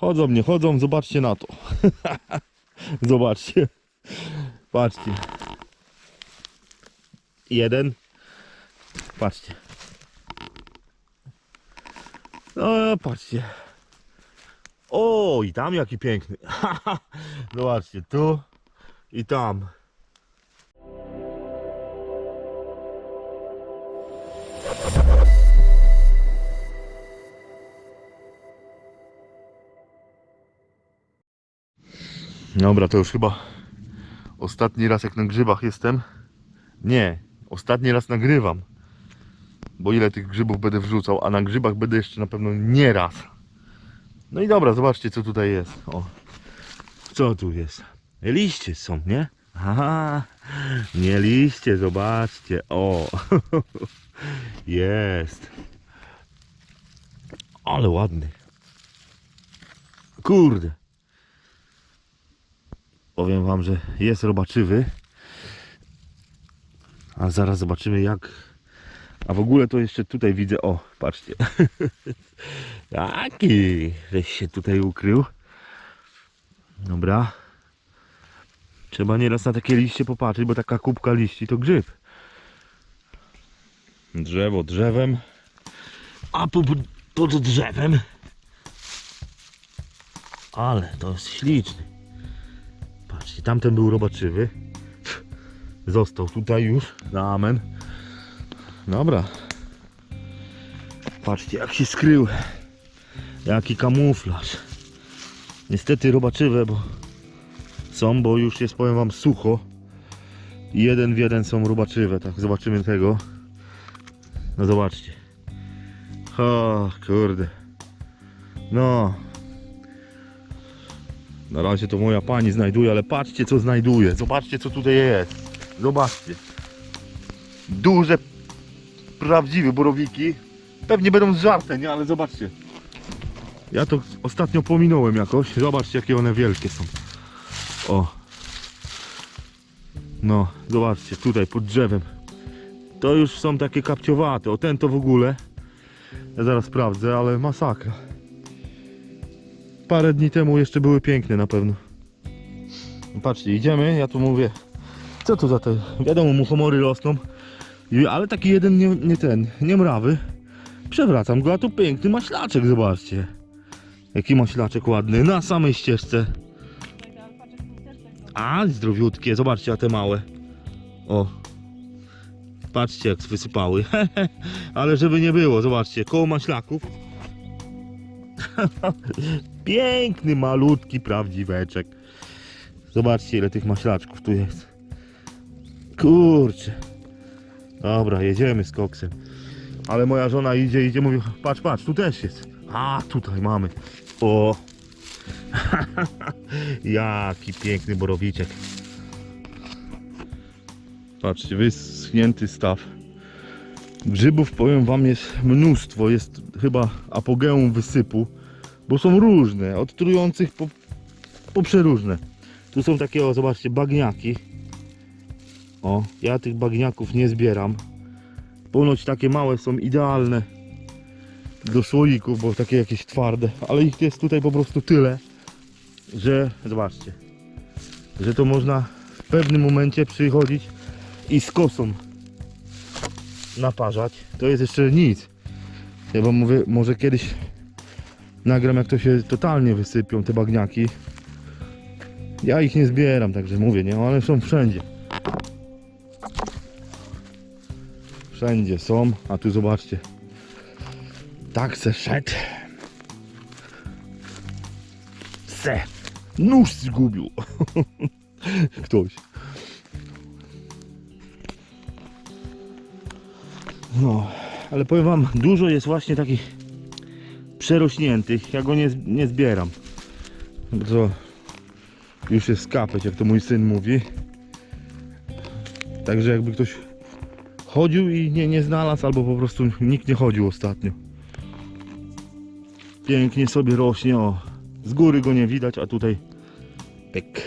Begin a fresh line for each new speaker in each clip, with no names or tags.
Chodzą, nie chodzą, zobaczcie na to. zobaczcie. Patrzcie. Jeden. Patrzcie. No, patrzcie. O, i tam jaki piękny. Zobaczcie, tu i tam. Dobra, to już chyba ostatni raz jak na grzybach jestem. Nie, ostatni raz nagrywam. Bo ile tych grzybów będę wrzucał, a na grzybach będę jeszcze na pewno nie raz. No i dobra, zobaczcie co tutaj jest. O. Co tu jest? Liście są, nie? Aha, nie liście, zobaczcie. O, jest. Ale ładny. Kurde. Powiem wam, że jest robaczywy. A zaraz zobaczymy jak. A w ogóle to jeszcze tutaj widzę. O, patrzcie. Jaki żeś się tutaj ukrył. Dobra. Trzeba nieraz na takie liście popatrzeć, bo taka kubka liści to grzyb. Drzewo drzewem. A pod, pod drzewem. Ale to jest śliczny. Patrzcie, tamten był robaczywy. Został tutaj już. Na amen. Dobra. Patrzcie jak się skrył. Jaki kamuflaż. Niestety robaczywe, bo są, bo już jest powiem wam sucho. Jeden w jeden są robaczywe, tak zobaczymy tego. No zobaczcie. O kurde. No. Na razie to moja pani znajduje, ale patrzcie co znajduje. Zobaczcie co tutaj jest. Zobaczcie. Duże, prawdziwe borowiki. Pewnie będą zżarte, nie? Ale zobaczcie. Ja to ostatnio pominąłem jakoś. Zobaczcie jakie one wielkie są. O. No, zobaczcie, tutaj pod drzewem. To już są takie kapciowate. O ten to w ogóle. Ja zaraz sprawdzę, ale masakra. Parę dni temu jeszcze były piękne na pewno. Patrzcie, idziemy, ja tu mówię. Co to za te. Wiadomo, muchomory rosną. Ale taki jeden nie, nie ten, nie mrawy. Przewracam go, a tu piękny maślaczek, zobaczcie. Jaki maślaczek ładny, na samej ścieżce. A, zdrowiutkie, zobaczcie, a te małe. O. Patrzcie, jak wysypały. Ale żeby nie było, zobaczcie, koło maślaków. Piękny, malutki, prawdziweczek. Zobaczcie, ile tych maślaczków tu jest. Kurczę. Dobra, jedziemy z koksem. Ale moja żona idzie, idzie, mówi, patrz, patrz, tu też jest. A, tutaj mamy. O. Jaki piękny borowiczek. Patrzcie, wyschnięty staw. Grzybów, powiem wam, jest mnóstwo. Jest chyba apogeum wysypu, bo są różne, od trujących po, po przeróżne. Tu są takie, o, zobaczcie, bagniaki. O, ja tych bagniaków nie zbieram. Ponoć takie małe są idealne do słoików, bo takie jakieś twarde, ale ich jest tutaj po prostu tyle, że zobaczcie, że to można w pewnym momencie przychodzić i z kosą naparzać. To jest jeszcze nic. Ja wam mówię, może kiedyś nagram jak to się totalnie wysypią te bagniaki. Ja ich nie zbieram, także mówię, nie, one są wszędzie. Wszędzie są, a tu zobaczcie. Tak se szedł. Se. Nóż zgubił. Ktoś. No, ale powiem wam, dużo jest właśnie takich przerośniętych. Ja go nie, nie zbieram. To już jest skapeć, jak to mój syn mówi. Także jakby ktoś chodził i nie, nie znalazł, albo po prostu nikt nie chodził ostatnio. Pięknie sobie rośnie, o. Z góry go nie widać, a tutaj pyk.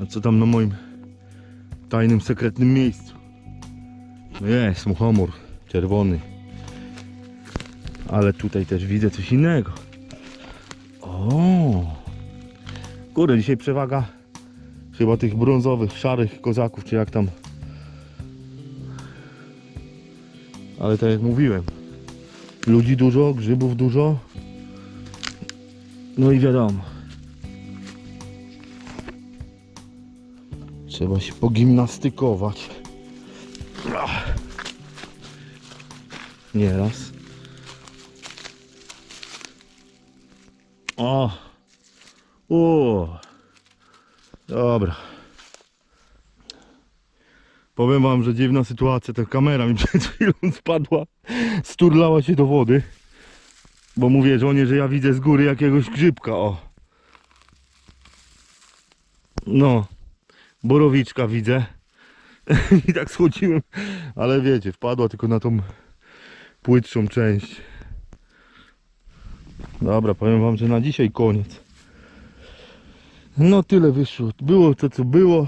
A co tam na moim tajnym, sekretnym miejscu? No Jest muchomor czerwony. Ale tutaj też widzę coś innego. O! Kurde, dzisiaj przewaga chyba tych brązowych, szarych kozaków, czy jak tam. Ale tak jak mówiłem, ludzi dużo, grzybów dużo. No i wiadomo. Trzeba się pogimnastykować. Nieraz. O! O! Dobra. Powiem wam, że dziwna sytuacja, ta kamera mi przed chwilą spadła, sturlała się do wody. Bo mówię żonie, że ja widzę z góry jakiegoś grzybka, o. No, borowiczka widzę. I tak schodziłem, ale wiecie, wpadła tylko na tą płytszą część. Dobra, powiem wam, że na dzisiaj koniec. No tyle wyszło. Było to co było.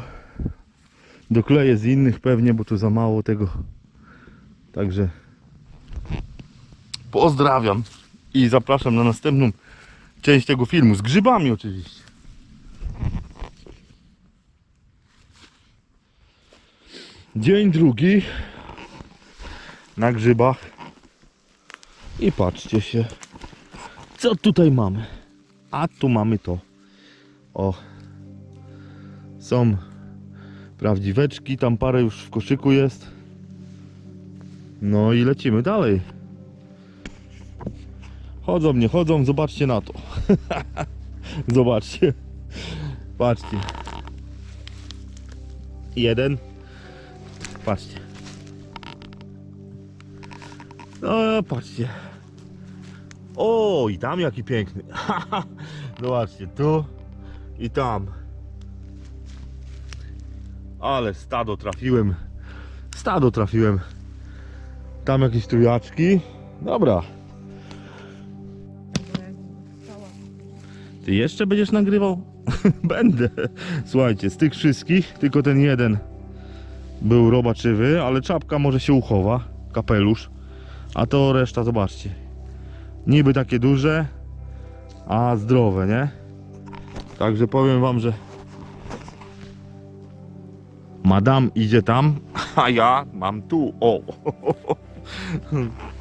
Dokleję z innych pewnie, bo to za mało tego. Także pozdrawiam i zapraszam na następną część tego filmu. Z grzybami oczywiście. Dzień drugi na grzybach. I patrzcie się, co tutaj mamy. A tu mamy to. O. Są prawdziweczki, tam parę już w koszyku jest. No i lecimy dalej. Chodzą, nie chodzą, zobaczcie na to. zobaczcie. Patrzcie. Jeden. Patrzcie. No, patrzcie. O, i tam jaki piękny. Zobaczcie, tu i tam. Ale stado trafiłem. Stado trafiłem. Tam jakieś trójaczki. Dobra. Ty jeszcze będziesz nagrywał? Będę. Słuchajcie, z tych wszystkich tylko ten jeden był robaczywy, ale czapka może się uchowa. Kapelusz. A to reszta, zobaczcie. Niby takie duże, a zdrowe, nie? Także powiem wam, że Madam idzie tam, a ja mam tu. O!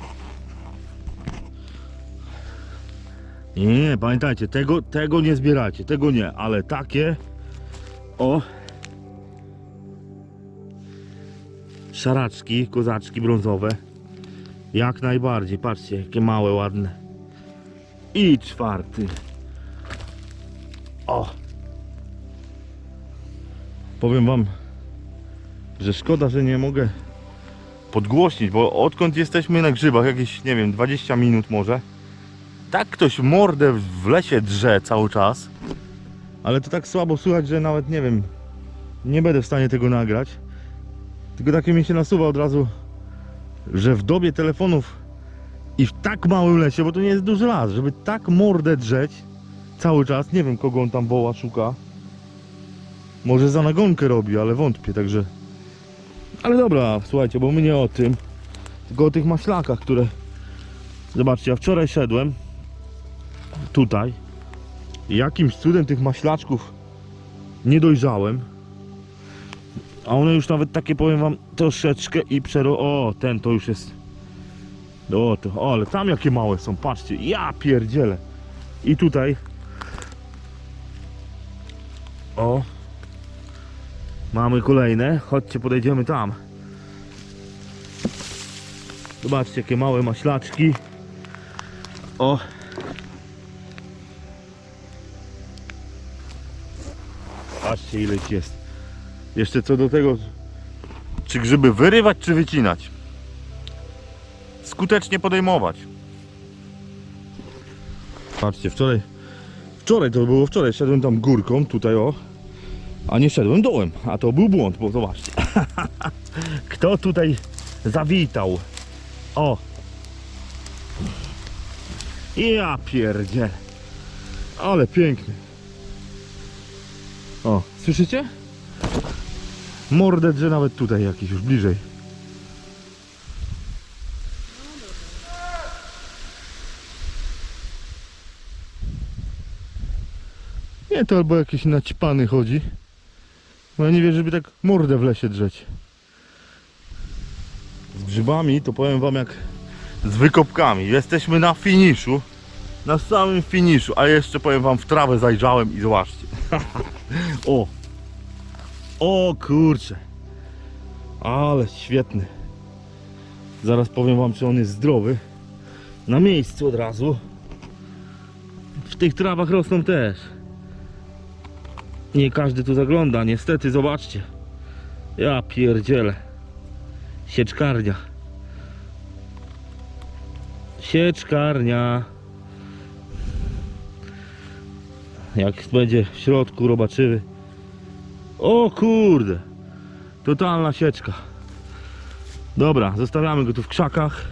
Nie, nie, pamiętajcie, tego, tego nie zbieracie, tego nie, ale takie o szaraczki, kozaczki brązowe jak najbardziej, patrzcie jakie małe, ładne. I czwarty. O. Powiem wam że szkoda, że nie mogę podgłośnić, bo odkąd jesteśmy na grzybach, jakieś, nie wiem, 20 minut może, tak ktoś mordę w lesie drze cały czas, ale to tak słabo słychać, że nawet, nie wiem, nie będę w stanie tego nagrać. Tylko takie mi się nasuwa od razu, że w dobie telefonów i w tak małym lesie, bo to nie jest duży las, żeby tak mordę drzeć cały czas, nie wiem kogo on tam woła, szuka. Może za nagonkę robi, ale wątpię, także ale dobra, słuchajcie, bo my nie o tym, tylko o tych maślakach, które... Zobaczcie, ja wczoraj szedłem tutaj jakimś cudem tych maślaczków nie dojrzałem. A one już nawet takie, powiem wam, troszeczkę i przero... O, ten to już jest... O, to, o, ale tam jakie małe są, patrzcie, ja pierdzielę. I tutaj... O, Mamy kolejne. Chodźcie, podejdziemy tam. Zobaczcie, jakie małe maślaczki. O. Patrzcie, ile ich jest. Jeszcze co do tego, czy grzyby wyrywać, czy wycinać. Skutecznie podejmować. Patrzcie, wczoraj, wczoraj to było wczoraj, szedłem tam górką, tutaj o, a nie szedłem dołem, a to był błąd, bo zobaczcie. Kto tutaj zawitał? O! Ja pierdzie. Ale piękny. O, słyszycie? Mordę że nawet tutaj jakiś już bliżej. Nie, to albo jakiś naćpany chodzi. Bo ja nie wiem, żeby tak mordę w lesie drzeć. Z grzybami to powiem wam jak z wykopkami. Jesteśmy na finiszu. Na samym finiszu, a jeszcze powiem wam w trawę zajrzałem i zobaczcie. o, o kurcze! Ale świetny. Zaraz powiem wam czy on jest zdrowy. Na miejscu od razu. W tych trawach rosną też. Nie każdy tu zagląda, niestety, zobaczcie. Ja pierdzielę. Sieczkarnia. Sieczkarnia. Jak będzie w środku robaczywy. O kurde. Totalna sieczka. Dobra, zostawiamy go tu w krzakach.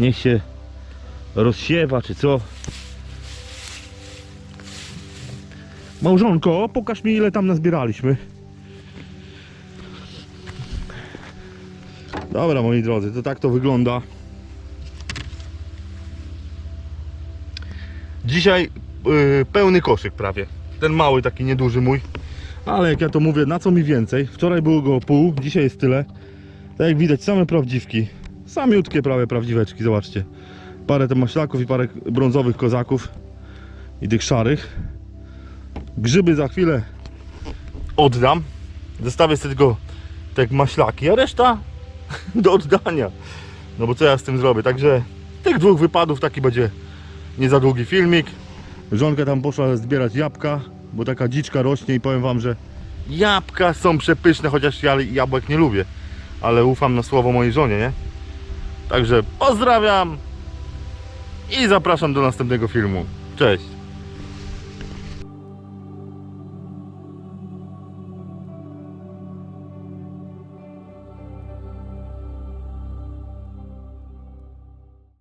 Niech się rozsiewa, czy co. Małżonko, pokaż mi ile tam nazbieraliśmy. Dobra, moi drodzy, to tak to wygląda. Dzisiaj yy, pełny koszyk prawie. Ten mały, taki nieduży mój. Ale jak ja to mówię, na co mi więcej? Wczoraj było go pół, dzisiaj jest tyle. Tak jak widać, same prawdziwki. Samiutkie prawie prawdziweczki, zobaczcie. Parę te maślaków i parę brązowych kozaków. I tych szarych. Grzyby za chwilę oddam. Zostawię sobie tylko te maślaki, a reszta do oddania. No bo co ja z tym zrobię? Także tych dwóch wypadów taki będzie nie za długi filmik. Żonka tam poszła zbierać jabłka, bo taka dziczka rośnie i powiem wam, że jabłka są przepyszne, chociaż ja jabłek nie lubię. Ale ufam na słowo mojej żonie, nie? Także pozdrawiam i zapraszam do następnego filmu. Cześć!